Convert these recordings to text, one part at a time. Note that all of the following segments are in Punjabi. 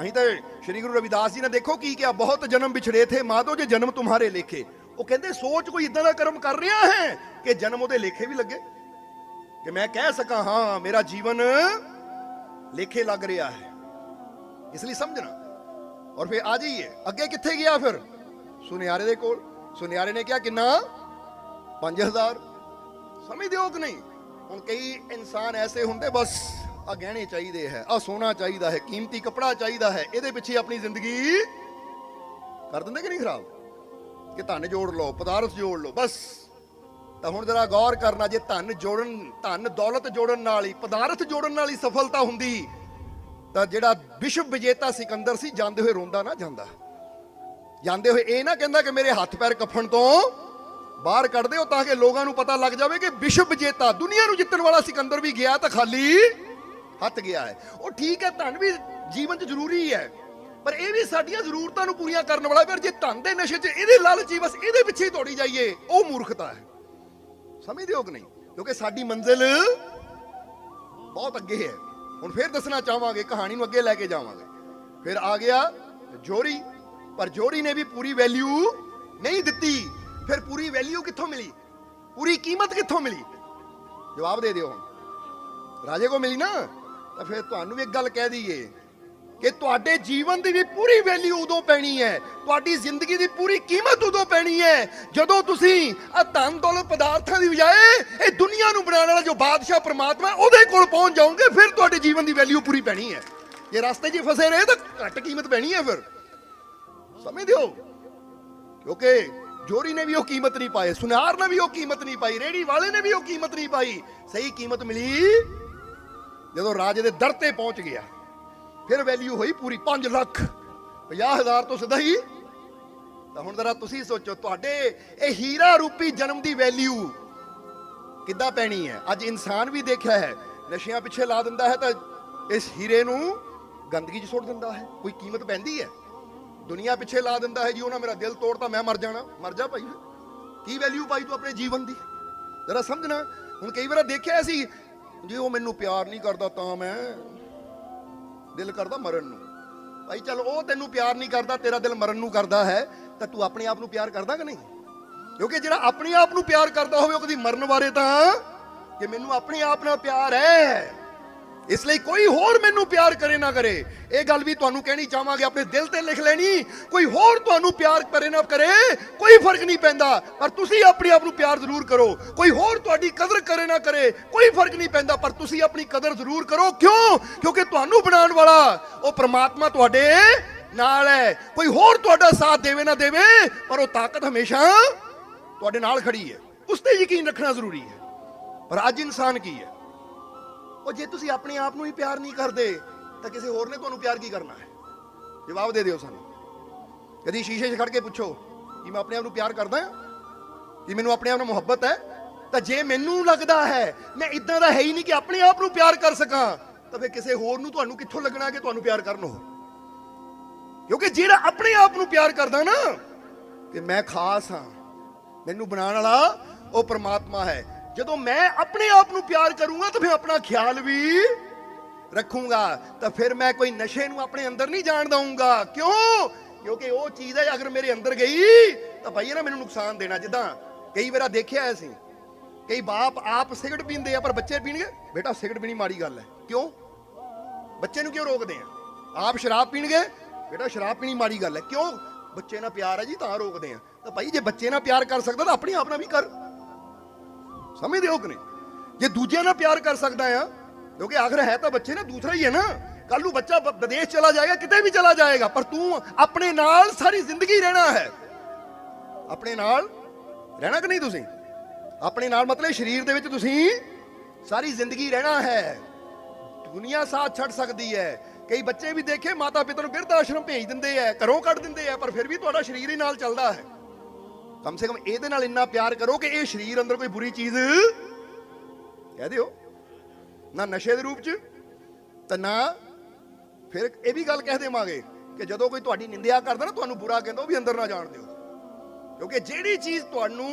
ਅਹੀਂ ਤਾਂ ਸ਼੍ਰੀ ਗੁਰੂ ਰਵਿਦਾਸ ਜੀ ਨੇ ਦੇਖੋ ਕੀ ਕਿਹਾ, ਬਹੁਤ ਜਨਮ ਵਿਛੜੇ ਥੇ, ਮਾਧੋ ਜੇ ਜਨਮ ਤੁਹਾਰੇ ਲੇਖੇ। ਉਹ ਕਹਿੰਦੇ, ਸੋਚ ਕੋਈ ਇਦਾਂ ਦਾ ਕਰਮ ਕਰ ਰਿਹਾ ਹੈ ਕਿ ਜਨਮ ਉਹਦੇ ਲੇਖੇ ਵੀ ਲੱਗੇ? ਕਿ ਮੈਂ ਕਹਿ ਸਕਾਂ, ਹਾਂ, ਮੇਰਾ ਜੀਵਨ ਲੇਖੇ ਲੱਗ ਰਿਹਾ ਹੈ। ਇਸ ਲਈ ਸਮਝਣਾ। ਔਰ ਫਿਰ ਆ ਜਾਈਏ। ਅੱਗੇ ਕਿੱਥੇ ਗਿਆ ਫਿਰ? ਸੁਨਿਆਰੇ ਦੇ ਕੋਲ। ਸੁਨਿਆਰੇ ਨੇ ਕਿਹਾ, ਕਿੰਨਾ? 5000 ਸਮਝਦੇ ਹੋ ਕਿ ਨਹੀਂ? ਹੁਣ ਕਈ ਇਨਸਾਨ ਐਸੇ ਹੁੰਦੇ, ਬਸ ਆ ਗਹਿਣੇ ਚਾਹੀਦੇ ਹੈ, ਆ ਸੋਨਾ ਚਾਹੀਦਾ ਹੈ, ਕੀਮਤੀ ਕਪੜਾ ਚਾਹੀਦਾ ਹੈ, ਇਹਦੇ ਪਿੱਛੇ ਆਪਣੀ ਜ਼ਿੰਦਗੀ ਕਰ ਦਿੰਦੇ ਕਿ ਨਹੀਂ ਖਰਾਬ? ਕਿ ਧਨ ਜੋੜ ਲਓ, ਪਦਾਰਥ ਜੋੜ ਲਓ, ਬਸ। ਤਾਂ ਹੁਣ ਜਰਾ ਗੌਰ ਕਰਨਾ, ਜੇ ਧਨ ਜੋੜਨ, ਧਨ ਦੌਲਤ ਜੋੜਨ ਨਾਲ ਹੀ, ਪਦਾਰਥ ਜੋੜਨ ਨਾਲ ਹੀ ਸਫਲਤਾ ਹੁੰਦੀ, ਤਾਂ ਜਿਹੜਾ ਵਿਸ਼ਵ ਵਿਜੇਤਾ ਸਿਕੰਦਰ ਸੀ, ਜਾਂਦੇ ਹੋਏ ਰੋਂਦਾ ਨਾ ਜਾਂਦਾ। ਜਾਂਦੇ ਹੋਏ ਇਹ ਨਾ ਕਹਿੰਦਾ ਕਿ ਮੇਰੇ ਹੱਥ ਪੈਰ ਕਫਣ ਤੋਂ ਬਾਹਰ ਕੱਢ ਦਿਓ, ਤਾਂ ਕਿ ਲੋਕਾਂ ਨੂੰ ਪਤਾ ਲੱਗ ਜਾਵੇ ਕਿ ਵਿਸ਼ਵ ਵਿਜੇਤਾ, ਦੁਨੀਆ ਨੂੰ ਜਿੱਤਣ ਵਾਲਾ ਸਿਕੰਦਰ ਵੀ ਗਿਆ ਤਾਂ ਖਾਲੀ ਹੱਥ ਗਿਆ ਹੈ। ਉਹ ਠੀਕ ਹੈ, ਧਨ ਵੀ ਜੀਵਨ 'ਚ ਜ਼ਰੂਰੀ ਹੈ। ਪਰ ਇਹ ਵੀ ਸਾਡੀਆਂ ਜ਼ਰੂਰਤਾਂ ਨੂੰ ਪੂਰੀਆਂ ਕਰਨ ਵਾਲਾ ਫਿਰ ਜੇ ਧਨ ਦੇ ਨਸ਼ੇ 'ਚ ਇਹਦੇ ਲਾਲਚੀ ਬਸ ਇਹਦੇ ਪਿੱਛੇ ਹੀ ਦੌੜੀ ਜਾਈਏ, ਉਹ ਮੂਰਖਤਾ ਹੈ। ਸਮਝਦੇ ਹੋ ਕਿ ਨਹੀਂ? ਕਿਉਂਕਿ ਸਾਡੀ ਮੰਜ਼ਿਲ ਬਹੁਤ ਅੱਗੇ ਹੈ। ਹੁਣ ਫਿਰ ਦੱਸਣਾ ਚਾਹਾਂਗੇ, ਕਹਾਣੀ ਨੂੰ ਅੱਗੇ ਲੈ ਕੇ ਜਾਵਾਂਗੇ। ਫਿਰ ਆ ਗਿਆ ਜੋਰੀ, ਪਰ ਜੋਰੀ ਨੇ ਵੀ ਪੂਰੀ ਵੈਲਿਊ ਨਹੀਂ ਦਿੱਤੀ। ਫਿਰ ਪੂਰੀ ਵੈਲਿਊ ਕਿੱਥੋਂ ਮਿਲੀ? ਪੂਰੀ ਕੀਮਤ ਕਿੱਥੋਂ ਮਿਲੀ? ਜਵਾਬ ਦੇ ਦਿਓ ਹੁਣ। ਰਾਜੇ ਕੋ ਮਿਲੀ ਨਾ? ਤਾਂ ਫਿਰ ਤੁਹਾਨੂੰ ਵੀ ਇੱਕ ਗੱਲ ਕਹਿ ਦਈਏ ਕਿ ਤੁਹਾਡੇ ਜੀਵਨ ਦੀ ਵੀ ਪੂਰੀ ਵੈਲਿਊ ਉਦੋਂ ਪੈਣੀ ਹੈ, ਤੁਹਾਡੀ ਜ਼ਿੰਦਗੀ ਦੀ ਪੂਰੀ ਕੀਮਤ ਉਦੋਂ ਪੈਣੀ ਹੈ, ਜਦੋਂ ਤੁਸੀਂ ਆ ਧਨ ਦੌਲਤ ਪਦਾਰਥਾਂ ਦੀ ਬਜਾਏ ਇਹ ਦੁਨੀਆ ਨੂੰ ਬਣਾਉਣ ਵਾਲਾ ਜੋ ਬਾਦਸ਼ਾਹ ਪ੍ਰਮਾਤਮਾ ਉਹਦੇ ਕੋਲ ਪਹੁੰਚ ਜਾਓਗੇ, ਫਿਰ ਤੁਹਾਡੇ ਜੀਵਨ ਦੀ ਵੈਲਿਊ ਪੂਰੀ ਪੈਣੀ ਹੈ। ਜੇ ਰਸਤੇ 'ਚ ਫਸੇ ਰਹੇ ਤਾਂ ਘੱਟ ਕੀਮਤ ਪੈਣੀ ਹੈ ਫਿਰ। ਸਮਝਦੇ ਹੋ ਕਿਉਂਕਿ ਜੋਰੀ ਨੇ ਵੀ ਉਹ ਕੀਮਤ ਨਹੀਂ ਪਾਈ ਸੁਨਾਰ ਨੇ ਵੀ ਉਹ ਕੀਮਤ ਨਹੀਂ ਪਾਈ ਰੇੜੀ ਵਾਲੇ ਨੇ ਵੀ ਉਹ ਕੀਮਤ ਨਹੀਂ ਪਾਈ। ਸਹੀ ਕੀਮਤ ਮਿਲੀ ਜਦੋਂ ਰਾਜੇ ਦੇ ਦਰ ਤੇ ਪਹੁੰਚ ਗਿਆ, ਫਿਰ ਵੈਲਿਊ ਹੋਈ ਪੂਰੀ 5 ਲੱਖ। 50000 ਤੋਂ ਸਿੱਧਾ ਹੀ। ਤਾਂ ਹੁਣ ਜ਼ਰਾ ਤੁਸੀਂ ਸੋਚੋ, ਤੁਹਾਡੇ ਇਹ ਹੀਰਾ ਰੂਪੀ ਜਨਮ ਦੀ ਵੈਲਿਊ ਕਿੱਦਾਂ ਪੈਣੀ ਹੈ? ਅੱਜ ਇਨਸਾਨ ਵੀ ਦੇਖਿਆ ਹੈ, ਨਸ਼ਿਆਂ ਪਿੱਛੇ ਲਾ ਦਿੰਦਾ ਹੈ ਤਾਂ ਇਸ ਹੀਰੇ ਨੂੰ ਗੰਦਗੀ 'ਚ ਸੁੱਟ ਦਿੰਦਾ ਹੈ। ਕੋਈ ਕੀਮਤ ਪੈਂਦੀ ਹੈ? ਦੁਨੀਆ ਪਿੱਛੇ ਲਾ ਦਿੰਦਾ ਹੈ, ਜੀ ਉਹਨਾਂ ਮੇਰਾ ਦਿਲ ਤੋੜਤਾ, ਮੈਂ ਮਰ ਜਾਣਾ। ਮਰ ਜਾ ਭਾਈ। ਕੀ ਵੈਲਿਊ ਪਾਈ ਤੂੰ ਆਪਣੇ ਜੀਵਨ ਦੀ? ਜਰਾ ਸਮਝਣਾ। ਹੁਣ ਕਈ ਵਾਰ ਦੇਖਿਆ ਸੀ ਜੇ ਉਹ ਮੈਨੂੰ ਪਿਆਰ ਨਹੀਂ ਕਰਦਾ ਤਾਂ ਮੈਂ ਦਿਲ ਕਰਦਾ ਮਰਨ ਨੂੰ। ਭਾਈ ਚਲ, ਉਹ ਤੈਨੂੰ ਪਿਆਰ ਨਹੀਂ ਕਰਦਾ, ਤੇਰਾ ਦਿਲ ਮਰਨ ਨੂੰ ਕਰਦਾ ਹੈ, ਤਾਂ ਤੂੰ ਆਪਣੇ ਆਪ ਨੂੰ ਪਿਆਰ ਕਰਦਾ ਕਿ ਨਹੀਂ? ਕਿਉਂਕਿ ਜਿਹੜਾ ਆਪਣੇ ਆਪ ਨੂੰ ਪਿਆਰ ਕਰਦਾ ਹੋਵੇ, ਉਹ ਕਦੀ ਮਰਨ ਬਾਰੇ ਤਾਂ ਕਿ ਮੈਨੂੰ ਆਪਣੇ ਆਪ ਨਾਲ ਪਿਆਰ ਹੈ। ਇਸ ਲਈ ਕੋਈ ਹੋਰ ਮੈਨੂੰ ਪਿਆਰ ਕਰੇ ਨਾ ਕਰੇ। ਇਹ ਗੱਲ ਵੀ ਤੁਹਾਨੂੰ ਕਹਿਣੀ ਚਾਹਾਂਗੇ, ਆਪਣੇ ਦਿਲ ਤੇ ਲਿਖ ਲੈਣੀ। ਕੋਈ ਹੋਰ ਤੁਹਾਨੂੰ ਪਿਆਰ ਕਰੇ ਨਾ ਕਰੇ, ਕੋਈ ਫ਼ਰਕ ਨਹੀਂ ਪੈਂਦਾ। ਪਰ ਤੁਸੀਂ ਆਪਣੇ ਆਪ ਨੂੰ ਪਿਆਰ ਜ਼ਰੂਰ ਕਰੋ। ਕੋਈ ਹੋਰ ਤੁਹਾਡੀ ਕਦਰ ਕਰੇ ਨਾ ਕਰੇ, ਕੋਈ ਫ਼ਰਕ ਨਹੀਂ ਪੈਂਦਾ। ਪਰ ਤੁਸੀਂ ਆਪਣੀ ਕਦਰ ਜ਼ਰੂਰ ਕਰੋ। ਕਿਉਂ? ਕਿਉਂਕਿ ਤੁਹਾਨੂੰ ਬਣਾਉਣ ਵਾਲਾ ਉਹ ਪ੍ਰਮਾਤਮਾ ਤੁਹਾਡੇ ਨਾਲ ਹੈ। ਕੋਈ ਹੋਰ ਤੁਹਾਡਾ ਸਾਥ ਦੇਵੇ ਨਾ ਦੇਵੇ, ਪਰ ਉਹ ਤਾਕਤ ਹਮੇਸ਼ਾ ਤੁਹਾਡੇ ਨਾਲ ਖੜੀ ਹੈ। ਉਸ ਤੇ ਯਕੀਨ ਰੱਖਣਾ ਜ਼ਰੂਰੀ ਹੈ। ਪਰ ਅੱਜ ਇਨਸਾਨ ਕੀ ਹੈ? ਉਹ ਜੇ ਤੁਸੀਂ ਆਪਣੇ ਆਪ ਨੂੰ ਹੀ ਪਿਆਰ ਨਹੀਂ ਕਰਦੇ, ਤਾਂ ਕਿਸੇ ਹੋਰ ਨੇ ਤੁਹਾਨੂੰ ਪਿਆਰ ਕੀ ਕਰਨਾ ਹੈ? ਜਵਾਬ ਦੇ ਦਿਓ ਸਾਨੂੰ। ਕਦੀ ਸ਼ੀਸ਼ੇ 'ਚ ਖੜ ਕੇ ਪੁੱਛੋ, ਕਿ ਮੈਂ ਆਪਣੇ ਆਪ ਨੂੰ ਪਿਆਰ ਕਰਦਾ ਹਾਂ? ਕਿ ਮੈਨੂੰ ਆਪਣੇ ਆਪ ਨਾਲ ਮੁਹੱਬਤ ਹੈ? ਤਾਂ ਜੇ ਮੈਨੂੰ ਲੱਗਦਾ ਹੈ, ਮੈਂ ਇਦਾਂ ਦਾ ਹੈ ਹੀ ਨਹੀਂ ਕਿ ਆਪਣੇ ਆਪ ਨੂੰ ਪਿਆਰ ਕਰ ਸਕਾਂ, ਤਾਂ ਫਿਰ ਕਿਸੇ ਹੋਰ ਨੂੰ ਤੁਹਾਨੂੰ ਕਿੱਥੋਂ ਲੱਗਣਾ ਕਿ ਤੁਹਾਨੂੰ ਪਿਆਰ ਕਰਨ ਉਹ? ਕਿਉਂਕਿ ਜਿਹੜਾ ਆਪਣੇ ਆਪ ਨੂੰ ਪਿਆਰ ਕਰਦਾ ਨਾ, ਕਿ ਮੈਂ ਖਾਸ ਹਾਂ, ਮੈਨੂੰ ਬਣਾਉਣ ਵਾਲਾ ਉਹ ਪਰਮਾਤਮਾ ਹੈ। ਜਦੋਂ ਮੈਂ ਆਪਣੇ ਆਪ ਨੂੰ ਪਿਆਰ ਕਰੂੰਗਾ ਤਾਂ ਫਿਰ ਆਪਣਾ ਖਿਆਲ ਵੀ ਰੱਖੂੰਗਾ। ਤਾਂ ਫਿਰ ਮੈਂ ਕੋਈ ਨਸ਼ੇ ਨੂੰ ਆਪਣੇ ਅੰਦਰ ਨਹੀਂ ਜਾਣ ਦਊਂਗਾ। ਕਿਉਂ? ਕਿਉਂਕਿ ਉਹ ਚੀਜ਼ ਹੈ, ਅਗਰ ਮੇਰੇ ਅੰਦਰ ਗਈ, ਤਾਂ ਭਾਈ ਨਾ ਮੈਨੂੰ ਨੁਕਸਾਨ ਦੇਣਾ। ਜਿੱਦਾਂ ਕਈ ਵਾਰ ਦੇਖਿਆ ਅਸੀਂ, ਕਈ ਬਾਪ ਆਪ ਸਿਗਰਟ ਪੀਂਦੇ ਆ, ਪਰ ਬੱਚੇ ਪੀਣਗੇ? ਬੇਟਾ, ਸਿਗਰਟ ਪੀਣੀ ਮਾੜੀ ਗੱਲ ਹੈ। ਕਿਉਂ? ਬੱਚੇ ਨੂੰ ਕਿਉਂ ਰੋਕਦੇ ਆ? ਆਪ ਸ਼ਰਾਬ ਪੀਣਗੇ, ਬੇਟਾ, ਸ਼ਰਾਬ ਪੀਣੀ ਮਾੜੀ ਗੱਲ ਹੈ। ਕਿਉਂ? ਬੱਚੇ ਨਾਲ ਪਿਆਰ ਹੈ ਜੀ, ਤਾਂ ਰੋਕਦੇ ਆ। ਤਾਂ ਭਾਈ ਜੇ ਬੱਚੇ ਨਾਲ ਪਿਆਰ ਕਰ ਸਕਦਾ, ਤਾਂ ਆਪਣੇ ਆਪ ਨਾਲ ਵੀ ਕਰ। ਸਮਝਦੇ ਹੋ ਕਿ ਨਹੀਂ? ਜੇ ਦੂਜਿਆਂ ਨਾਲ ਪਿਆਰ ਕਰ ਸਕਦਾ ਆ, ਕਿਉਂਕਿ ਆਖਰ ਹੈ ਤਾਂ ਬੱਚੇ ਨਾ ਦੂਸਰਾ ਹੀ ਹੈ ਨਾ। ਕੱਲ ਨੂੰ ਬੱਚਾ ਵਿਦੇਸ਼ ਚਲਾ ਜਾਏਗਾ, ਕਿਤੇ ਵੀ ਚਲਾ ਜਾਏਗਾ, ਪਰ ਤੂੰ ਆਪਣੇ ਨਾਲ ਸਾਰੀ ਜ਼ਿੰਦਗੀ ਰਹਿਣਾ ਹੈ। ਆਪਣੇ ਨਾਲ ਰਹਿਣਾ ਕਿ ਨਹੀਂ ਤੁਸੀਂ? ਆਪਣੇ ਨਾਲ ਮਤਲਬ ਸਰੀਰ ਦੇ ਵਿੱਚ ਤੁਸੀਂ ਸਾਰੀ ਜ਼ਿੰਦਗੀ ਰਹਿਣਾ ਹੈ। ਦੁਨੀਆ ਸਾਥ ਛੱਡ ਸਕਦੀ ਹੈ। ਕਈ ਬੱਚੇ ਵੀ ਦੇਖੇ ਮਾਤਾ ਪਿਤਾ ਨੂੰ ਬਿਰਧ ਆਸ਼ਰਮ ਭੇਜ ਦਿੰਦੇ ਆ ਘਰੋਂ ਕੱਢ ਦਿੰਦੇ ਆ ਪਰ ਫਿਰ ਵੀ ਤੁਹਾਡਾ ਸਰੀਰ ਹੀ ਨਾਲ ਚੱਲਦਾ ਹੈ। ਕਮ ਸੇ ਕਮ ਇਹਦੇ ਨਾਲ ਇੰਨਾ ਪਿਆਰ ਕਰੋ ਕਿ ਇਹ ਸਰੀਰ ਅੰਦਰ ਕੋਈ ਬੁਰੀ ਚੀਜ਼ ਕਹਿ ਦਿਓ। ਨਾ ਨਸ਼ੇ ਦੇ ਰੂਪ ਚ, ਤਾਂ ਨਾ ਫਿਰ ਇਹ ਵੀ ਗੱਲ ਕਹਿ ਦੇਵਾਂਗੇ ਕਿ ਜਦੋਂ ਕੋਈ ਤੁਹਾਡੀ ਨਿੰਦਿਆ ਕਰਦਾ ਨਾ, ਤੁਹਾਨੂੰ ਬੁਰਾ ਕਹਿੰਦਾ, ਉਹ ਵੀ ਅੰਦਰ ਨਾ ਜਾਣ ਦਿਓ। ਕਿਉਂਕਿ ਜਿਹੜੀ ਚੀਜ਼ ਤੁਹਾਨੂੰ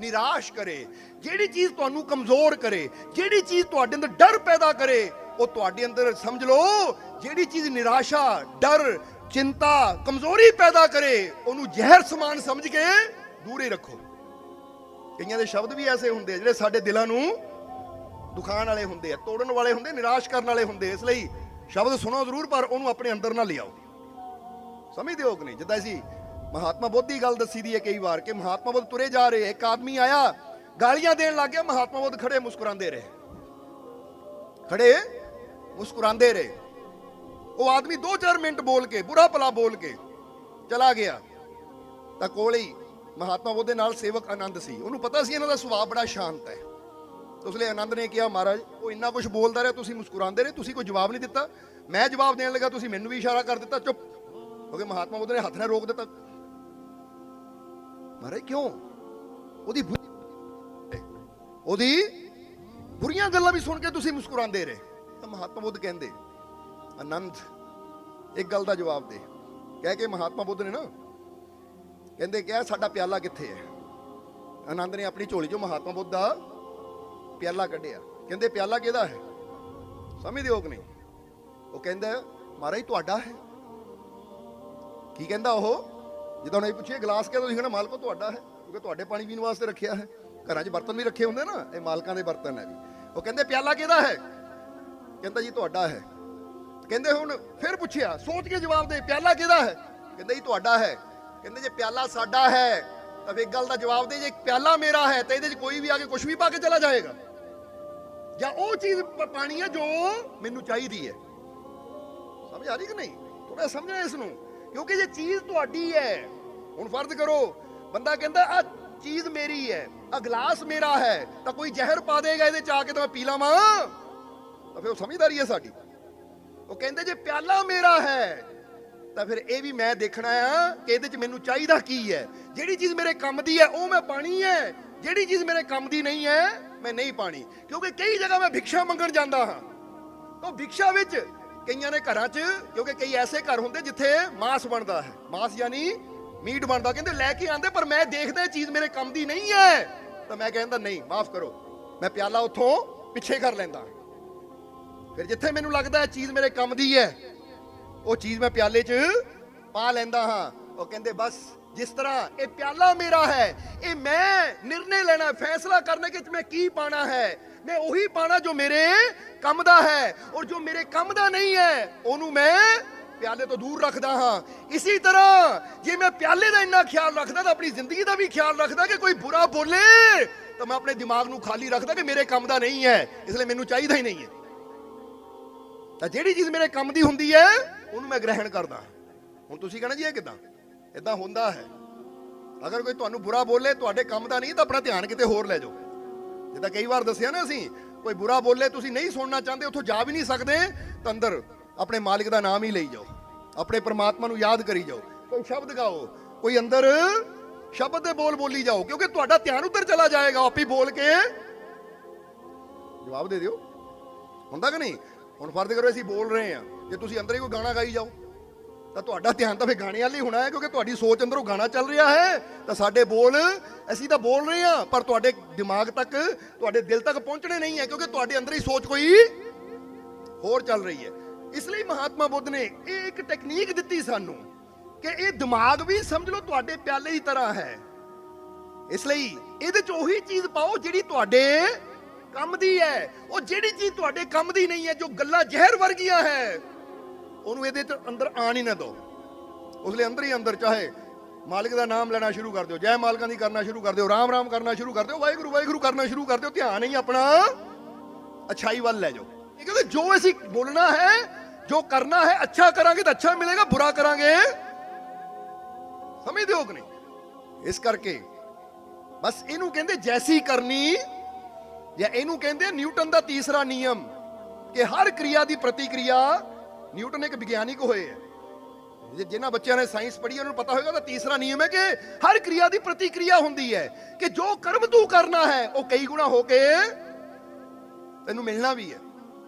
ਨਿਰਾਸ਼ ਕਰੇ, ਜਿਹੜੀ ਚੀਜ਼ ਤੁਹਾਨੂੰ ਕਮਜ਼ੋਰ ਕਰੇ, ਜਿਹੜੀ ਚੀਜ਼ ਤੁਹਾਡੇ ਅੰਦਰ ਡਰ ਪੈਦਾ ਕਰੇ, ਉਹ ਤੁਹਾਡੇ ਅੰਦਰ ਸਮਝ ਲਓ, ਜਿਹੜੀ ਚੀਜ਼ ਨਿਰਾਸ਼ਾ, ਡਰ, ਚਿੰਤਾ, ਕਮਜ਼ੋਰੀ ਪੈਦਾ ਕਰੇ, ਉਹਨੂੰ ਜ਼ਹਿਰ ਸਮਾਨ ਸਮਝ ਕੇ ਦੂਰ ਹੀ ਰੱਖੋ। ਕਈਆਂ ਦੇ ਸ਼ਬਦ ਵੀ ਐਸੇ ਹੁੰਦੇ ਜਿਹੜੇ ਸਾਡੇ ਦਿਲਾਂ ਨੂੰ ਦੁਖਾਣ ਵਾਲੇ ਹੁੰਦੇ ਆ, ਤੋੜਨ ਵਾਲੇ ਹੁੰਦੇ, ਨਿਰਾਸ਼ ਕਰਨ ਵਾਲੇ ਹੁੰਦੇ ਇਸ ਲਈ ਸ਼ਬਦ ਸੁਣੋ ਜ਼ਰੂਰ, ਪਰ ਉਹਨੂੰ ਆਪਣੇ ਅੰਦਰ ਨਾ ਲਿਆਓ। ਸਮਝਦੇ ਹੋ ਕਿ ਨਹੀਂ? ਜਿੱਦਾਂ ਅਸੀਂ ਮਹਾਤਮਾ ਬੁੱਧ ਦੀ ਗੱਲ ਦੱਸੀ ਦੀ ਹੈ ਕਈ ਵਾਰ ਕਿ ਮਹਾਤਮਾ ਬੁੱਧ ਤੁਰੇ ਜਾ ਰਹੇ, ਇੱਕ ਆਦਮੀ ਆਇਆ, ਗਾਲੀਆਂ ਦੇਣ ਲੱਗ ਗਿਆ, ਮਹਾਤਮਾ ਬੁੱਧ ਖੜੇ ਮੁਸਕਰਾਉਂਦੇ ਰਹੇ। ਖੜੇ ਮੁਸਕਰਾਉਂਦੇ ਰਹੇ। ਉਹ ਆਦਮੀ 2-4 ਮਿੰਟ ਬੋਲ ਕੇ, ਬੁਰਾ ਭਲਾ ਬੋਲ ਕੇ ਚਲਾ ਗਿਆ। ਤਾਂ ਕੋਲ ਹੀ ਮਹਾਤਮਾ ਬੁੱਧ ਦੇ ਨਾਲ ਸੇਵਕ ਆਨੰਦ ਸੀ। ਉਹਨੂੰ ਪਤਾ ਸੀ ਇਹਨਾਂ ਦਾ ਸੁਭਾਅ ਬੜਾ ਸ਼ਾਂਤ ਹੈ। ਉਸ ਲਈ ਆਨੰਦ ਨੇ ਕਿਹਾ, ਮਹਾਰਾਜ, ਉਹ ਇੰਨਾ ਕੁਝ ਬੋਲਦਾ ਰਿਹਾ, ਤੁਸੀਂ ਮੁਸਕਰਾਉਂਦੇ ਰਹੇ, ਤੁਸੀਂ ਕੋਈ ਜਵਾਬ ਨਹੀਂ ਦਿੱਤਾ। ਮੈਂ ਜਵਾਬ ਦੇਣ ਲੱਗਾ, ਤੁਸੀਂ ਮੈਨੂੰ ਵੀ ਇਸ਼ਾਰਾ ਕਰ ਦਿੱਤਾ, ਚੁੱਪ। ਕਿਉਂਕਿ ਮਹਾਤਮਾ ਬੁੱਧ ਨੇ ਹੱਥ ਨਾਲ ਰੋਕ ਦਿੱਤਾ। ਮਹਾਰਾਜ, ਕਿਉਂ? ਉਹਦੀ ਉਹਦੀ ਬੁਰੀਆਂ ਗੱਲਾਂ ਵੀ ਸੁਣ ਕੇ ਤੁਸੀਂ ਮੁਸਕਰਾਉਂਦੇ ਰਹੇ। ਤਾਂ ਮਹਾਤਮਾ ਬੁੱਧ ਕਹਿੰਦੇ, ਆਨੰਦ, ਇੱਕ ਗੱਲ ਦਾ ਜਵਾਬ ਦੇ। ਕਹਿ ਕੇ ਮਹਾਤਮਾ ਬੁੱਧ ਨੇ ਨਾ ਕਹਿੰਦੇ ਕਿਹਾ ਸਾਡਾ ਪਿਆਲਾ ਕਿੱਥੇ ਹੈ? ਆਨੰਦ ਨੇ ਆਪਣੀ ਝੋਲੀ ਚੋਂ ਮਹਾਤਮਾ ਬੁੱਧ ਦਾ ਪਿਆਲਾ ਕੱਢਿਆ। ਕਹਿੰਦੇ ਪਿਆਲਾ ਕਿਹਦਾ ਹੈ? ਸਮਝਦੇ ਹੋ ਕਿ ਨਹੀਂ? ਉਹ ਕਹਿੰਦਾ, ਮਹਾਰਾਜ, ਤੁਹਾਡਾ ਹੈ। ਕੀ ਕਹਿੰਦਾ ਉਹ? ਜਦੋਂ ਉਹਨੇ ਪੁੱਛਿਆ ਗਲਾਸ ਕਿਹਦਾ ਤੁਸੀਂ ਕਹਿੰਦਾ, ਮਾਲਕੋ ਤੁਹਾਡਾ ਹੈ? ਕਿਉਂਕਿ ਤੁਹਾਡੇ ਪਾਣੀ ਪੀਣ ਵਾਸਤੇ ਰੱਖਿਆ ਹੈ। ਘਰਾਂ 'ਚ ਬਰਤਨ ਵੀ ਰੱਖੇ ਹੁੰਦੇ ਨਾ, ਇਹ ਮਾਲਕਾਂ ਦੇ ਬਰਤਨ ਹੈ ਵੀ ਉਹ ਕਹਿੰਦੇ, ਪਿਆਲਾ ਕਿਹਦਾ ਹੈ? ਕਹਿੰਦਾ ਜੀ, ਤੁਹਾਡਾ ਹੈ। ਕਹਿੰਦੇ ਹੁਣ ਫਿਰ ਪੁੱਛਿਆ, ਸੋਚ ਕੇ ਜਵਾਬ ਦੇ, ਪਿਆਲਾ ਕਿਹਦਾ ਹੈ? ਕਹਿੰਦਾ ਜੀ, ਤੁਹਾਡਾ ਹੈ। ਕਹਿੰਦੇ ਜੇ ਪਿਆਲਾ ਸਾਡਾ ਹੈ, ਤਾਂ ਫਿਰ ਗੱਲ ਦਾ ਜਵਾਬ ਦੇ, ਜੇ ਪਿਆਲਾ ਮੇਰਾ ਹੈ, ਤਾਂ ਇਹਦੇ 'ਚ ਕੋਈ ਵੀ ਆ ਕੇ ਕੁਝ ਵੀ ਪਾ ਕੇ ਚਲਾ ਜਾਏਗਾ। ਜਾਂ ਉਹ ਚੀਜ਼ ਪਾਣੀ ਹੈ ਜੋ ਮੈਨੂੰ ਚਾਹੀਦੀ ਹੈ। ਸਮਝ ਆ ਰਹੀ ਕਿ ਨਹੀਂ? ਥੋੜਾ ਸਮਝਣਾ ਇਸ ਨੂੰ। ਕਿਉਂਕਿ ਜੇ ਚੀਜ਼ ਤੁਹਾਡੀ ਹੈ, ਹੁਣ ਫਰਜ਼ ਕਰੋ, ਬੰਦਾ ਕਹਿੰਦਾ ਆ ਚੀਜ਼ ਮੇਰੀ ਹੈ ਆ ਗਲਾਸ ਮੇਰਾ ਹੈ, ਤਾਂ ਕੋਈ ਜ਼ਹਿਰ ਪਾ ਦੇਗਾ ਇਹਦੇ ਚ ਆ ਕੇ ਤਾਂ ਮੈਂ ਪੀ ਲਵਾਂ। ਤਾਂ ਫਿਰ ਉਹ ਸਮਝਦਾਰੀ ਹੈ ਸਾਡੀ। ਉਹ ਕਹਿੰਦੇ, ਜੇ ਪਿਆਲਾ ਮੇਰਾ ਹੈ ਤਾਂ ਫਿਰ ਇਹ ਵੀ ਮੈਂ ਦੇਖਣਾ ਆ ਕਿ ਇਹਦੇ ਚ ਮੈਨੂੰ ਚਾਹੀਦਾ ਕੀ ਹੈ। ਜਿਹੜੀ ਚੀਜ਼ ਮੇਰੇ ਕੰਮ ਦੀ ਹੈ, ਉਹ ਮੈਂ ਪਾਣੀ ਹੈ। ਜਿਹੜੀ ਚੀਜ਼ ਮੇਰੇ ਕੰਮ ਦੀ ਨਹੀਂ ਹੈ, ਮੈਂ ਨਹੀਂ ਪਾਣੀ। ਕਿਉਂਕਿ ਕਈ ਜਗ੍ਹਾ ਮੈਂ ਭਿਕਸ਼ਾ ਮੰਗਣ ਜਾਂਦਾ ਹਾਂ। ਤਾਂ ਭਿਕਸ਼ਾ ਵਿੱਚ ਕਈਆਂ ਨੇ ਘਰਾਂ 'ਚ, ਕਿਉਂਕਿ ਕਈ ਐਸੇ ਘਰ ਹੁੰਦੇ ਜਿੱਥੇ ਮਾਸ ਬਣਦਾ ਹੈ। ਮਾਸ ਯਾਨੀ ਮੀਟ ਬਣਦਾ। ਕਹਿੰਦੇ ਲੈ ਕੇ ਆਂਦੇ, ਪਰ ਮੈਂ ਦੇਖਦਾ ਇਹ ਚੀਜ਼ ਮੇਰੇ ਕੰਮ ਦੀ ਨਹੀਂ ਹੈ। ਤਾਂ ਮੈਂ ਕਹਿੰਦਾ, ਨਹੀਂ, ਮਾਫ ਕਰੋ। ਮੈਂ ਪਿਆਲਾ ਉੱਥੋਂ ਪਿੱਛੇ ਕਰ ਲੈਂਦਾ। ਫਿਰ ਜਿੱਥੇ ਮੈਨੂੰ ਲੱਗਦਾ ਇਹ ਚੀਜ਼ ਮੇਰੇ ਕੰਮ ਦੀ ਹੈ ਉਹ ਚੀਜ਼ ਮੈਂ ਪਿਆਲੇ 'ਚ ਪਾ ਲੈਂਦਾ ਹਾਂ। ਉਹ ਕਹਿੰਦੇ, ਬਸ, ਜਿਸ ਤਰ੍ਹਾਂ ਇਹ ਪਿਆਲਾ ਮੇਰਾ ਹੈ, ਇਹ ਮੈਂ ਨਿਰਣੇ ਲੈਣਾ ਫੈਸਲਾ ਕਰਨਾ ਕਿ ਮੈਂ ਕੀ ਪਾਣਾ ਹੈ? ਮੈਂ ਉਹੀ ਪਾਣਾ ਜੋ ਮੇਰੇ ਕੰਮ ਦਾ ਹੈ ਔਰ ਜੋ ਮੇਰੇ ਕੰਮ ਦਾ ਨਹੀਂ ਹੈ, ਉਹਨੂੰ ਮੈਂ ਪਿਆਲੇ ਤੋਂ ਦੂਰ ਰੱਖਦਾ ਹਾਂ। ਇਸੇ ਤਰ੍ਹਾਂ ਜੇ ਮੈਂ ਪਿਆਲੇ ਦਾ ਇੰਨਾ ਖਿਆਲ ਰੱਖਦਾ ਤਾਂ ਆਪਣੀ ਜ਼ਿੰਦਗੀ ਦਾ ਵੀ ਖਿਆਲ ਰੱਖਦਾ ਕਿ ਕੋਈ ਬੁਰਾ ਬੋਲੇ ਤਾਂ ਮੈਂ ਆਪਣੇ ਦਿਮਾਗ ਨੂੰ ਖਾਲੀ ਰੱਖਦਾ ਕਿ ਮੇਰੇ ਕੰਮ ਦਾ ਨਹੀਂ ਹੈ, ਇਸ ਲਈ ਮੈਨੂੰ ਚਾਹੀਦਾ ਹੀ ਨਹੀਂ ਹੈ। ਤਾਂ ਜਿਹੜੀ ਚੀਜ਼ ਮੇਰੇ ਕੰਮ ਦੀ ਹੁੰਦੀ ਹੈ, ਉਹਨੂੰ ਮੈਂ ਗ੍ਰਹਿਣ ਕਰਦਾ। ਹੁਣ ਤੁਸੀਂ ਕਹਣਾ ਜੀ ਇਹ ਕਿਦਾਂ? ਇਦਾਂ ਹੁੰਦਾ ਹੈ। ਅਗਰ ਕੋਈ ਤੁਹਾਨੂੰ ਬੁਰਾ ਬੋਲੇ, ਤੁਹਾਡੇ ਕੰਮ ਦਾ ਨਹੀਂ, ਤਾਂ ਆਪਣਾ ਧਿਆਨ ਕਿਤੇ ਹੋਰ ਲੈ ਜਾਓ। ਜਿੱਦਾਂ ਕਈ ਵਾਰ ਦੱਸਿਆ ਨਾ ਅਸੀਂ, ਕੋਈ ਬੁਰਾ ਬੋਲੇ, ਤੁਸੀਂ ਨਹੀਂ ਸੁਣਨਾ ਚਾਹੁੰਦੇ, ਉੱਥੋਂ ਜਾ ਵੀ ਨਹੀਂ ਸਕਦੇ, ਤਾਂ ਅੰਦਰ ਆਪਣੇ ਮਾਲਿਕ ਦਾ ਨਾਮ ਹੀ ਲਈ ਜਾਓ। ਆਪਣੇ ਪਰਮਾਤਮਾ ਨੂੰ ਯਾਦ ਕਰੀ ਜਾਓ। ਕੋਈ ਸ਼ਬਦ ਗਾਓ, ਕੋਈ ਅੰਦਰ ਸ਼ਬਦ ਦੇ ਬੋਲ ਬੋਲੀ ਜਾਓ, ਕਿਉਂਕਿ ਤੁਹਾਡਾ ਧਿਆਨ ਉੱਧਰ ਚਲਾ ਜਾਏਗਾ, ਆਪੀ ਬੋਲ ਕੇ। ਜਵਾਬ ਦੇ ਦਿਓ। ਹੁੰਦਾ ਕਿ ਨਹੀਂ? ਹੁਣ ਫਰਜ਼ ਕਰੋ ਅਸੀਂ ਬੋਲ ਰਹੇ ਹਾਂ। ਜੇ ਤੁਸੀਂ ਅੰਦਰ ਹੀ ਕੋਈ ਗਾਣਾ ਗਾਈ ਜਾਓ, ਤਾਂ ਤੁਹਾਡਾ ਧਿਆਨ ਤਾਂ ਫੇ ਗਾਣੇ ਵੱਲ ਹੋਣਾ ਹੈ, ਕਿਉਂਕਿ ਤੁਹਾਡੀ ਸੋਚ ਅੰਦਰੋਂ ਗਾਣਾ ਚੱਲ ਰਿਹਾ ਹੈ। ਤਾਂ ਸਾਡੇ ਬੋਲ, ਅਸੀਂ ਤਾਂ ਬੋਲ ਰਹੇ ਹਾਂ, ਪਰ ਤੁਹਾਡੇ ਦਿਮਾਗ ਤੱਕ, ਤੁਹਾਡੇ ਦਿਲ ਤੱਕ ਪਹੁੰਚਣੇ ਨਹੀਂ ਹੈ, ਕਿਉਂਕਿ ਤੁਹਾਡੇ ਅੰਦਰ ਹੀ ਸੋਚ ਕੋਈ ਹੋਰ ਚੱਲ ਰਹੀ ਹੈ। ਇਸ ਲਈ ਮਹਾਤਮਾ ਬੁੱਧ ਨੇ ਇਹ ਇੱਕ ਟੈਕਨੀਕ ਦਿੱਤੀ ਸਾਨੂੰ ਕਿ ਇਹ ਦਿਮਾਗ ਵੀ ਸਮਝ ਲਓ ਤੁਹਾਡੇ ਪਿਆਲੇ ਦੀ ਤਰ੍ਹਾਂ ਹੈ। ਇਸ ਲਈ ਇਹਦੇ ਚ ਉਹੀ ਚੀਜ਼ ਪਾਓ ਜਿਹੜੀ ਤੁਹਾਡੇ ਕੰਮ ਦੀ ਹੈ। ਉਹ ਜਿਹੜੀ ਚੀਜ਼ ਤੁਹਾਡੇ ਕੰਮ ਦੀ ਨਹੀਂ ਹੈ, ਜੋ ਗੱਲਾਂ ਜ਼ਹਿਰ ਵਰਗੀਆਂ ਹੈ, ਉਹਨੂੰ ਇਹਦੇ ਚ ਅੰਦਰ ਆਣ ਹੀ ਨਾ ਦਿਓ। ਉਸ ਲਈ ਅੰਦਰ ਹੀ ਅੰਦਰ ਚਾਹੇ ਮਾਲਕ ਦਾ ਨਾਮ ਲੈਣਾ ਸ਼ੁਰੂ ਕਰ ਦਿਓ, ਜੈ ਮਾਲਕਾਂ ਦੀ ਕਰਨਾ ਸ਼ੁਰੂ ਕਰ ਦਿਓ, ਰਾਮ ਰਾਮ ਕਰਨਾ ਸ਼ੁਰੂ ਕਰ ਦਿਓ, ਵਾਹਿਗੁਰੂ ਵਾਹਿਗੁਰੂ ਕਰਨਾ ਸ਼ੁਰੂ ਕਰ ਦਿਓ, ਧਿਆਨ ਹੀ ਆਪਣਾ ਅਛਾਈ ਵੱਲ ਲੈ ਜਾਓ। ਇਹ ਕਿਉਂਕਿ ਜੋ ਅਸੀਂ ਬੋਲਣਾ ਹੈ, ਜੋ ਕਰਨਾ ਹੈ, ਅੱਛਾ ਕਰਾਂਗੇ ਤਾਂ ਅੱਛਾ ਮਿਲੇਗਾ, ਬੁਰਾ ਕਰਾਂਗੇ। ਸਮਝਦੇ ਹੋ ਕਿ ਨਹੀਂ? ਇਸ ਕਰਕੇ ਬਸ ਇਹਨੂੰ ਕਹਿੰਦੇ ਜੈਸੀ ਕਰਨੀ ਜਾਂ ਇਹਨੂੰ ਕਹਿੰਦੇ ਨਿਊਟਨ ਦਾ ਤੀਸਰਾ ਨਿਯਮ ਕਿ ਹਰ ਕਿਰਿਆ ਦੀ ਪ੍ਰਤੀਕਿਰਿਆ ਨਿਊਟਨ ਇੱਕ ਵਿਗਿਆਨਿਕ ਹੋਏ ਹੈ। ਜੇ ਜਿਨ੍ਹਾਂ ਬੱਚਿਆਂ ਨੇ ਸਾਇੰਸ ਪੜ੍ਹੀ ਉਹਨਾਂ ਨੂੰ ਪਤਾ ਹੋਵੇਗਾ ਤਾਂ ਤੀਸਰਾ ਨਿਯਮ ਹੈ ਕਿ ਹਰ ਕਿਰਿਆ ਦੀ ਪ੍ਰਤੀਕਿਰਿਆ ਹੁੰਦੀ ਹੈ ਕਿ ਜੋ ਕਰਮ ਤੂੰ ਕਰਨਾ ਹੈ, ਉਹ ਕਈ ਗੁਣਾ ਹੋ ਕੇ ਤੈਨੂੰ ਮਿਲਣਾ ਵੀ ਹੈ।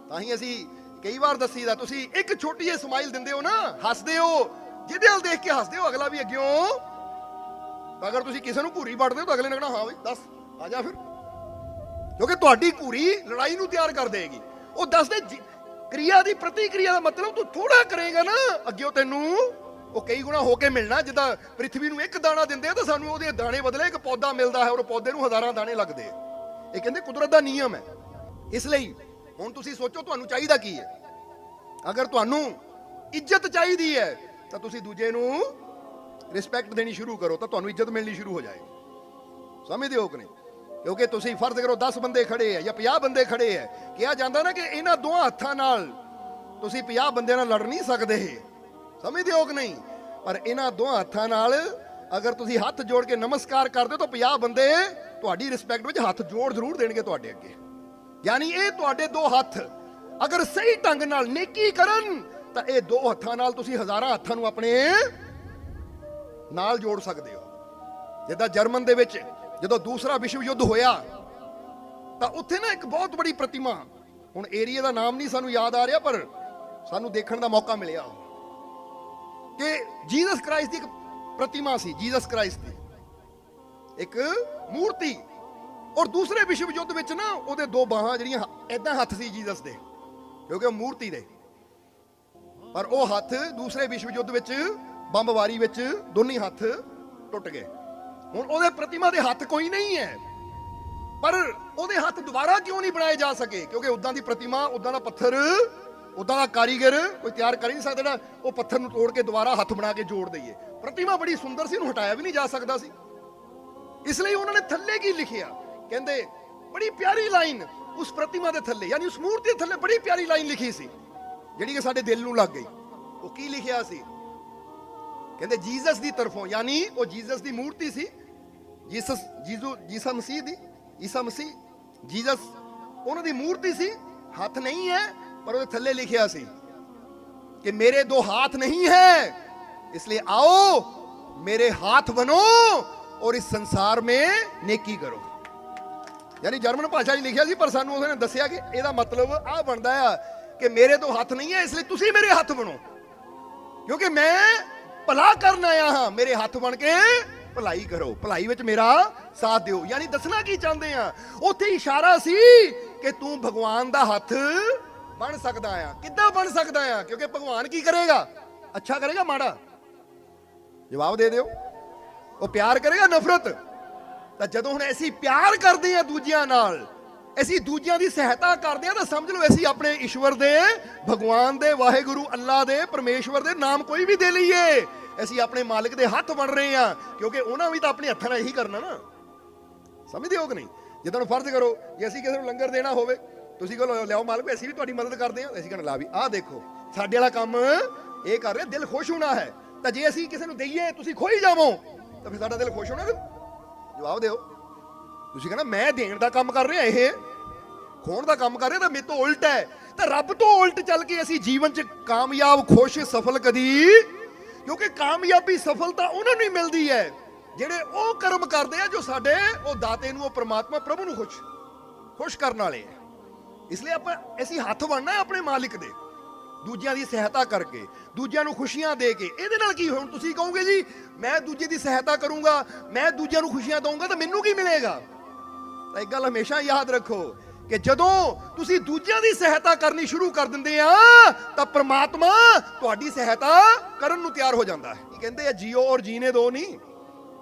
ਤਾਂ ਹੀ ਅਸੀਂ ਕਈ ਵਾਰ ਦੱਸੀਦਾ, ਤੁਸੀਂ ਇੱਕ ਛੋਟੀ ਜਿਹੀ ਸਮਾਈਲ ਦਿੰਦੇ ਹੋ ਨਾ, ਹੱਸਦੇ ਹੋ, ਜਿਹਦੇ ਵੱਲ ਦੇਖ ਕੇ ਹੱਸਦੇ ਹੋ, ਅਗਲਾ ਵੀ ਅੱਗਿਓਂ। ਤਾਂ ਅਗਰ ਤੁਸੀਂ ਕਿਸੇ ਨੂੰ ਭੂਰੀ ਵੱਢਦੇ ਹੋ ਤਾਂ ਅਗਲੇ ਨੇ ਕਹਣਾ, ਹਾਂ ਬਈ, ਦੱਸ, ਆ ਜਾ ਫਿਰ। ਕਿਉਂਕਿ ਤੁਹਾਡੀ ਘੂਰੀ ਲੜਾਈ ਨੂੰ ਤਿਆਰ ਕਰ ਦੇਗੀ। ਉਹ ਦੱਸਦੇ ਜਿ- ਕਿਰਿਆ ਦੀ ਪ੍ਰਤੀਕਿਰਿਆ ਦਾ ਮਤਲਬ ਤੂੰ ਥੋੜਾ ਕਰੇਗਾ ਨਾ, ਅੱਗੇ ਉਹ ਤੈਨੂੰ ਉਹ ਕਈ ਗੁਣਾ ਹੋ ਕੇ ਮਿਲਣਾ, ਜਿੱਦਾਂ ਪ੍ਰithvi ਨੂੰ ਇੱਕ ਦਾਣਾ ਦਿੰਦੇ ਆ ਤਾਂ ਸਾਨੂੰ ਉਹਦੇ ਦਾਣੇ ਬਦਲੇ ਇੱਕ ਪੌਦਾ ਮਿਲਦਾ ਹੈ, ਔਰ ਪੌਦੇ ਨੂੰ ਹਜ਼ਾਰਾਂ ਦਾਣੇ ਲੱਗਦੇ ਆ। ਇਹ ਕਹਿੰਦੇ ਕੁਦਰਤ ਦਾ ਨਿਯਮ ਹੈ। ਇਸ ਲਈ ਹੁਣ ਤੁਸੀਂ ਸੋਚੋ ਤੁਹਾਨੂੰ ਚਾਹੀਦਾ ਕੀ ਹੈ। ਅਗਰ ਤੁਹਾਨੂੰ ਇੱਜ਼ਤ ਚਾਹੀਦੀ ਹੈ, ਤਾਂ ਤੁਸੀਂ ਦੂਜੇ ਨੂੰ ਰਿਸਪੈਕਟ ਦੇਣੀ ਸ਼ੁਰੂ ਕਰੋ, ਤਾਂ ਤੁਹਾਨੂੰ ਇੱਜ਼ਤ ਮਿਲਣੀ ਸ਼ੁਰੂ ਹੋ ਜਾਏਗੀ। ਸਮਝਦੇ ਹੋ ਕਿ ਨਹੀਂ? ਕਿਉਂਕਿ ਤੁਸੀਂ ਫਰਜ਼ ਕਰੋ 10 ਬੰਦੇ ਖੜੇ ਆ ਜਾਂ 50 ਬੰਦੇ ਖੜੇ ਆ, ਕਿਹਾ ਜਾਂਦਾ ਨਾ ਕਿ ਇਹਨਾਂ ਦੋਹਾਂ ਹੱਥਾਂ ਨਾਲ ਤੁਸੀਂ 50 ਬੰਦਿਆਂ ਨਾਲ ਲੜ ਨਹੀਂ ਸਕਦੇ। ਸਮਝਦੇ ਹੋ ਕਿ ਨਹੀਂ? ਪਰ ਇਹਨਾਂ ਦੋਹਾਂ ਹੱਥਾਂ ਨਾਲ ਅਗਰ ਤੁਸੀਂ ਹੱਥ ਜੋੜ ਕੇ ਨਮਸਕਾਰ ਕਰਦੇ ਹੋ ਤਾਂ 50 ਬੰਦੇ ਤੁਹਾਡੀ ਰਿਸਪੈਕਟ ਵਿੱਚ ਹੱਥ ਜੋੜ ਜ਼ਰੂਰ ਦੇਣਗੇ ਤੁਹਾਡੇ ਅੱਗੇ। ਯਾਨੀ ਇਹ ਤੁਹਾਡੇ ਦੋ ਹੱਥ ਅਗਰ ਸਹੀ ਢੰਗ ਨਾਲ ਨੇਕੀ ਕਰਨ ਤਾਂ ਇਹ ਦੋ ਹੱਥਾਂ ਨਾਲ ਤੁਸੀਂ ਹਜ਼ਾਰਾਂ ਹੱਥਾਂ ਨੂੰ ਆਪਣੇ ਨਾਲ ਜੋੜ ਸਕਦੇ ਹੋ। ਜਿੱਦਾਂ ਜਰਮਨ ਦੇ ਵਿੱਚ ਜਦੋਂ ਦੂਸਰਾ ਵਿਸ਼ਵ ਯੁੱਧ ਹੋਇਆ, ਤਾਂ ਉੱਥੇ ਨਾ ਇੱਕ ਬਹੁਤ ਬੜੀ ਪ੍ਰਤਿਮਾ, ਹੁਣ ਏਰੀਆ ਦਾ ਨਾਮ ਨਹੀਂ ਸਾਨੂੰ ਯਾਦ ਆ ਰਿਹਾ, ਪਰ ਸਾਨੂੰ ਦੇਖਣ ਦਾ ਮੌਕਾ ਮਿਲਿਆ। ਕਿ ਜੀਸਸ ਕ੍ਰਾਈਸਟ ਦੀ ਇੱਕ ਪ੍ਰਤਿਮਾ ਸੀ, ਜੀਸਸ ਕ੍ਰਾਈਸਟ ਦੀ। ਇੱਕ ਮੂਰਤੀ। ਔਰ ਦੂਸਰੇ ਵਿਸ਼ਵ ਯੁੱਧ ਵਿੱਚ ਨਾ ਉਹਦੇ ਦੋ ਬਾਹਾਂ ਜਿਹੜੀਆਂ ਐਦਾਂ ਹੱਥ ਸੀ ਜੀਸਸ ਦੇ, ਕਿਉਂਕਿ ਉਹ ਮੂਰਤੀ ਦੇ। ਪਰ ਉਹ ਹੱਥ ਦੂਸਰੇ ਵਿਸ਼ਵ ਯੁੱਧ ਵਿੱਚ ਬੰਬਵਾਰੀ ਵਿੱਚ ਦੋਨੇ ਹੱਥ ਟੁੱਟ ਗਏ। ਹੁਣ ਉਹਦੇ ਪ੍ਰਤਿਮਾ ਦੇ ਹੱਥ ਕੋਈ ਨਹੀਂ ਹੈ। ਪਰ ਉਹਦੇ ਹੱਥ ਦੁਬਾਰਾ ਕਿਉਂ ਨਹੀਂ ਬਣਾਏ ਜਾ ਸਕੇ? ਕਿਉਂਕਿ ਉਦਾਂ ਦੀ ਪ੍ਰਤਿਮਾ ਉਦਾਂ ਦਾ ਪੱਥਰ ਉਦਾਂ ਦਾ ਕਾਰੀਗਰ ਕੋਈ ਤਿਆਰ ਕਰ ਨਹੀਂ ਸਕਦਾ। ਉਹ ਪੱਥਰ ਨੂੰ ਤੋੜ ਕੇ ਦੁਬਾਰਾ ਹੱਥ ਬਣਾ ਕੇ ਜੋੜ ਦਈਏ। ਪ੍ਰਤਿਮਾ ਬੜੀ ਸੁੰਦਰ ਸੀ, ਉਹਨੂੰ ਹਟਾਇਆ ਵੀ ਨਹੀਂ ਜਾ ਸਕਦਾ ਸੀ। ਇਸ ਲਈ ਉਹਨਾਂ ਨੇ ਥੱਲੇ ਕੀ ਲਿਖਿਆ? ਕਹਿੰਦੇ, ਬੜੀ ਪਿਆਰੀ ਲਾਈਨ ਉਸ ਪ੍ਰਤਿਮਾ ਦੇ ਥੱਲੇ। ਯਾਨੀ ਉਸ ਮੂਰਤੀ ਦੇ ਥੱਲੇ ਬੜੀ ਪਿਆਰੀ ਲਾਈਨ ਲਿਖੀ ਸੀ, ਜਿਹੜੀ ਕਿ ਸਾਡੇ ਦਿਲ ਨੂੰ ਲੱਗ ਗਈ। ਉਹ ਕੀ ਲਿਖਿਆ ਸੀ? ਕਹਿੰਦੇ ਜੀਸਸ ਦੀ ਤਰਫੋਂ, ਯਾਨੀ ਉਹ ਜੀਸਸ ਦੀ ਮੂਰਤੀ ਸੀ, ਜੀਸਸ ਜੀਜ਼ੂ ਜੀਸਾ ਮਸੀਹ ਦੀ, ਈਸਾ ਮਸੀਹ, ਜੀਸਸ, ਉਹਨਾਂ ਦੀ ਮੂਰਤੀ ਸੀ, ਹੱਥ ਨਹੀਂ ਹੈ, ਪਰ ਉਹਦੇ ਥੱਲੇ ਲਿਖਿਆ ਸੀ ਕਿ ਮੇਰੇ ਦੋ ਹੱਥ ਨਹੀਂ ਹੈ, ਇਸ ਲਈ ਆਓ, ਮੇਰੇ ਹੱਥ ਬਣੋ ਔਰ ਇਸ ਸੰਸਾਰ ਮੇ ਨੇਕੀ ਕਰੋ। ਯਾਨੀ ਜਰਮਨ ਭਾਸ਼ਾ 'ਚ ਲਿਖਿਆ ਸੀ, ਪਰ ਸਾਨੂੰ ਉਹਨੇ ਦੱਸਿਆ ਕਿ ਇਹਦਾ ਮਤਲਬ ਆ ਬਣਦਾ ਆ ਕਿ ਮੇਰੇ ਤੋਂ ਹੱਥ ਨਹੀਂ ਹੈ, ਇਸ ਲਈ ਤੁਸੀਂ ਮੇਰੇ ਹੱਥ ਬਣੋ। ਕਿਉਂਕਿ ਮੈਂ ਭਲਾ ਕਰਨ ਆਇਆ ਹਾਂ। ਮੇਰੇ ਹੱਥ ਬਣ ਕੇ ਭਲਾਈ ਕਰੋ। ਭਲਾਈ ਵਿੱਚ ਮੇਰਾ ਸਾਥ ਦਿਓ। ਯਾਨੀ ਦੱਸਣਾ ਕੀ ਚਾਹੁੰਦੇ ਆ? ਉੱਥੇ ਇਸ਼ਾਰਾ ਸੀ ਕਿ ਤੂੰ ਭਗਵਾਨ ਦਾ ਹੱਥ ਬਣ ਸਕਦਾ ਆ। ਕਿੱਦਾਂ ਬਣ ਸਕਦਾ ਆ? ਕਿਉਂਕਿ ਭਗਵਾਨ ਕੀ ਕਰੇਗਾ? ਅੱਛਾ ਕਰੇਗਾ ਮਾੜਾ? ਜਵਾਬ ਦੇ ਦਿਓ। ਉਹ ਪਿਆਰ ਕਰੇਗਾ ਨਫ਼ਰਤ? ਤਾਂ ਜਦੋਂ ਹੁਣ ਅਸੀਂ ਪਿਆਰ ਕਰਦੇ ਆ ਦੂਜਿਆਂ ਨਾਲ ਅਸੀਂ ਦੂਜਿਆਂ ਦੀ ਸਹਾਇਤਾ ਕਰਦੇ ਆ ਤਾਂ ਸਮਝ ਲਓ ਅਸੀਂ ਆਪਣੇ ਈਸ਼ਵਰ ਦੇ, ਭਗਵਾਨ ਦੇ, ਵਾਹਿਗੁਰੂ ਅੱਲਾ ਦੇ, ਪਰਮੇਸ਼ਵਰ ਦੇ ਨਾਮ ਕੋਈ ਵੀ ਦੇ ਲਈਏ। ਅਸੀਂ ਆਪਣੇ ਮਾਲਕ ਦੇ ਹੱਥ ਬਣ ਰਹੇ ਆ ਕਿਉਂਕਿ ਉਹਨਾਂ ਵੀ ਤਾਂ ਆਪਣੇ ਹੱਥਾਂ ਨਾਲ ਇਹੀ ਕਰਨਾ ਨਾ। ਸਮਝਦੇ ਹੋ ਕਿ ਨਹੀਂ? ਜਿੱਦਾਂ ਫਰਜ਼ ਕਰੋ ਜੇ ਅਸੀਂ ਕਿਸੇ ਨੂੰ ਲੰਗਰ ਦੇਣਾ ਹੋਵੇ, ਤੁਸੀਂ ਕਹੋ ਲਿਆਓ ਮਾਲਕ, ਅਸੀਂ ਵੀ ਤੁਹਾਡੀ ਮਦਦ ਕਰਦੇ ਹਾਂ। ਅਸੀਂ ਕਹਿੰਦੇ, ਲਾ ਵੀ, ਆਹ ਦੇਖੋ, ਸਾਡੇ ਵਾਲਾ ਕੰਮ ਇਹ ਕਰ ਰਿਹਾ, ਦਿਲ ਖੁਸ਼ ਹੋਣਾ ਹੈ। ਤਾਂ ਜੇ ਅਸੀਂ ਕਿਸੇ ਨੂੰ ਦਈਏ, ਤੁਸੀਂ ਖੋਈ ਜਾਵੋ, ਤਾਂ ਫਿਰ ਸਾਡਾ ਦਿਲ ਖੁਸ਼ ਹੋਣਾ ਜਵਾਬ ਦਿਓ। ਤੁਸੀਂ ਕਹਿੰਦਾ ਮੈਂ ਦੇਣ ਦਾ ਕੰਮ ਕਰ ਰਿਹਾ, ਇਹ ਖੋਣ ਦਾ ਕੰਮ ਕਰ ਰਿਹਾ, ਤਾਂ ਮੇਰੇ ਤੋਂ ਉਲਟ ਹੈ। ਤਾਂ ਰੱਬ ਤੋਂ ਉਲਟ ਚੱਲ ਕੇ ਅਸੀਂ ਜੀਵਨ 'ਚ ਕਾਮਯਾਬ, ਖੁਸ਼, ਸਫਲ ਕਦੀ, ਕਿਉਂਕਿ ਕਾਮਯਾਬੀ, ਸਫਲਤਾ ਉਹਨਾਂ ਨੂੰ ਹੀ ਮਿਲਦੀ ਹੈ। ਜਿਹੜੇ ਉਹ ਕਰਮ ਕਰਦੇ ਆ, ਜੋ ਸਾਡੇ, ਉਹ ਦਾਤੇ ਨੂੰ, ਉਹ ਪ੍ਰਮਾਤਮਾ, ਪ੍ਰਭੂ ਨੂੰ ਖੁਸ਼ ਖੁਸ਼ ਕਰਨ ਵਾਲੇ ਆ। ਇਸ ਲਈ ਆਪਾਂ, ਅਸੀਂ ਹੱਥ ਬਣਨਾ ਆਪਣੇ ਮਾਲਿਕ ਦੇ, ਦੂਜਿਆਂ ਦੀ ਸਹਾਇਤਾ ਕਰਕੇ, ਦੂਜਿਆਂ ਨੂੰ ਖੁਸ਼ੀਆਂ ਦੇ ਕੇ। ਇਹਦੇ ਨਾਲ ਕੀ ਹੁਣ ਤੁਸੀਂ ਕਹੋਗੇ ਜੀ, ਮੈਂ ਦੂਜੇ ਦੀ ਸਹਾਇਤਾ ਕਰੂੰਗਾ, ਮੈਂ ਦੂਜਿਆਂ ਨੂੰ ਖੁਸ਼ੀਆਂ ਦਊਂਗਾ, ਤਾਂ ਮੈਨੂੰ ਕੀ ਮਿਲੇਗਾ? ਤਾਂ ਇੱਕ ਗੱਲ ਹਮੇਸ਼ਾ ਯਾਦ ਰੱਖੋ ਕਿ ਜਦੋਂ ਤੁਸੀਂ ਦੂਜਿਆਂ ਦੀ ਸਹਾਇਤਾ ਕਰਨੀ ਸ਼ੁਰੂ ਕਰ ਦਿੰਦੇ ਆ, ਤਾਂ ਪ੍ਰਮਾਤਮਾ ਤੁਹਾਡੀ ਸਹਾਇਤਾ ਕਰਨ ਨੂੰ ਤਿਆਰ ਹੋ ਜਾਂਦਾ ਹੈ। ਕਹਿੰਦੇ ਆ, ਜੀਓ ਔਰ ਜੀਨੇ ਦੋ ਨਹੀਂ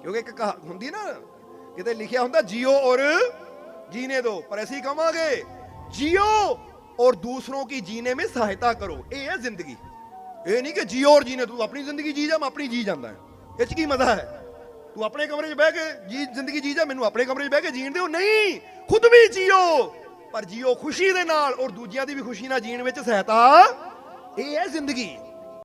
ਕਿਉਂਕਿ ਇੱਕ ਹੁੰਦੀ ਨਾ, ਕਿਤੇ ਲਿਖਿਆ ਹੁੰਦਾ ਜੀਓ ਔਰ ਜੀਨੇ ਦੋ, ਪਰ ਅਸੀਂ ਕਹਾਂਗੇ ਜੀਓ ਔਰ ਦੂਸਰੋਂ ਕੀ ਜੀਨੇ ਵਿੱਚ ਸਹਾਇਤਾ ਕਰੋ, ਇਹ ਹੈ ਜ਼ਿੰਦਗੀ। ਇਹ ਨਹੀਂ ਕਿ ਜੀਓ ਔਰ ਜੀਨੇ, ਤੂੰ ਆਪਣੀ ਜ਼ਿੰਦਗੀ ਜੀ ਜਾ, ਮੈਂ ਆਪਣੀ ਜੀ ਜਾਂਦਾ ਹੈ। ਇਹ ਚ ਕੀ ਮਜ਼ਾ ਹੈ? ਤੂੰ ਆਪਣੇ ਕਮਰੇ 'ਚ ਬਹਿ ਕੇ ਜੀ, ਜ਼ਿੰਦਗੀ ਜੀ ਜਾ, ਮੈਨੂੰ ਆਪਣੇ ਕਮਰੇ 'ਚ ਬਹਿ ਕੇ ਜੀਣ ਦਿਓ। ਨਹੀਂ, ਖੁਦ ਵੀ ਜੀਓ, ਪਰ ਜੀਓ ਖੁਸ਼ੀ ਦੇ ਨਾਲ ਔਰ ਦੂਜਿਆਂ ਦੀ ਵੀ ਖੁਸ਼ੀ ਨਾਲ ਜੀਣ ਵਿੱਚ ਸਹਾਇਤਾ। ਇਹ ਹੈ ਜ਼ਿੰਦਗੀ।